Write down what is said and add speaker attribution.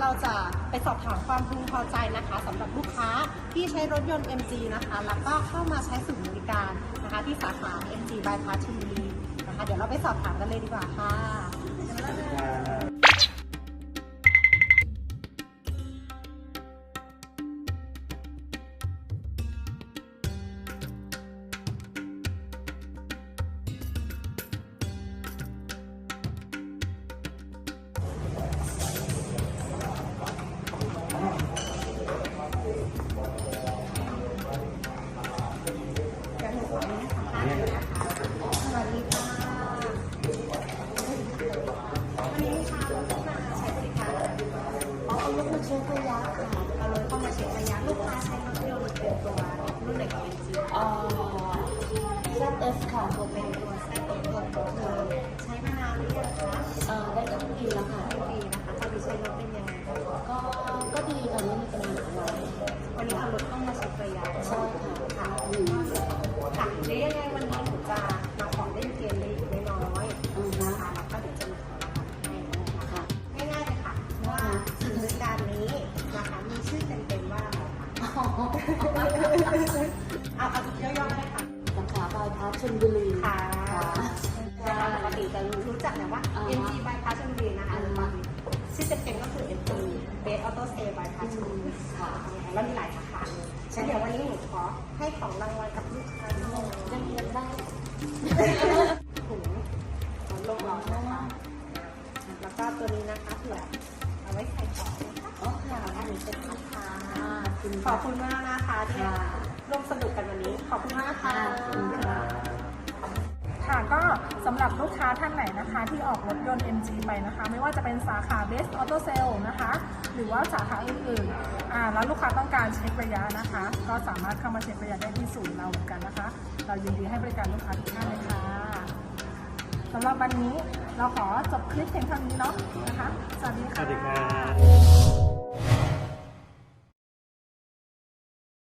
Speaker 1: เราจะไปสอบถามความพึงพอใจนะคะสำหรับลูกค้าที่ใช้รถยนต์ MG นะคะ แล้วก็เข้ามาใช้ศูนย์บริการนะคะ ที่สาขา MG Bypass ทีวีนะคะ เดี๋ยวเราไปสอบถามกันเลยดีกว่าค่ะ ต์เป็นตัวรุ่นไหนของ MG
Speaker 2: เอ่อ ZS ค่ะตัว
Speaker 1: เป็
Speaker 2: น
Speaker 1: ตัวแซดตัวตัวเธอใช้มานานหรือยังคะ
Speaker 2: เอ่อได้ครึ่งปีแล้วค่ะ
Speaker 1: ไม่ปีนะคะตอนนี้ใช้รถเป็นยังไงคะ
Speaker 2: ก็ ก็ดีค่ะไม่มีปัญหาอะไร
Speaker 1: วันนี้เอารถเข้า เอาเอาย่อๆเลยค่ะ
Speaker 2: สาขาบายพาสชลบุรี
Speaker 1: ค่ะ
Speaker 2: ค่ะ
Speaker 1: ปกติจะรู้จักแต่ว่า
Speaker 2: อ่า
Speaker 1: MG Bypass ชลบุรีนะคะหรือว่าชื่อเต็มๆก็คือ MG Base Auto Sale Bypass ชลบุรี
Speaker 2: ค่ะ
Speaker 1: แล้วมีหลายสาขาเลยงั้นเดี๋ยววันนี้หนูขอให้ของรางวัลกับ
Speaker 2: ลูกค้า คุณ
Speaker 1: ขอบคุณมากนะคะที่
Speaker 2: ค่ะ
Speaker 1: ร่วมสนุกกันวันนี้ ขอบคุณมากค่ะ
Speaker 2: ค่ะขอบคุณค่ะ
Speaker 3: ค่ะก็สำหรับลูกค้าท่านไหนนะคะที่ออกรถยนต์ MG ไปนะคะ ไม่ว่าจะเป็นสาขา Best Auto Sale นะคะ หรือว่าสาขาอื่นๆอ่าแล้วลูกค้าต้องการเช็คระยะนะคะ ก็สามารถเข้ามาเช็คระยะได้ที่ศูนย์เราเหมือนกันนะคะ เรายินดีให้บริการลูกค้าทุกท่านเลยค่ะสำหรับวันนี้เราขอจบคลิปเพียงเท่านี้เนาะนะคะ สวัสดี
Speaker 4: ส
Speaker 3: ค่ะ
Speaker 4: วัสดีครับ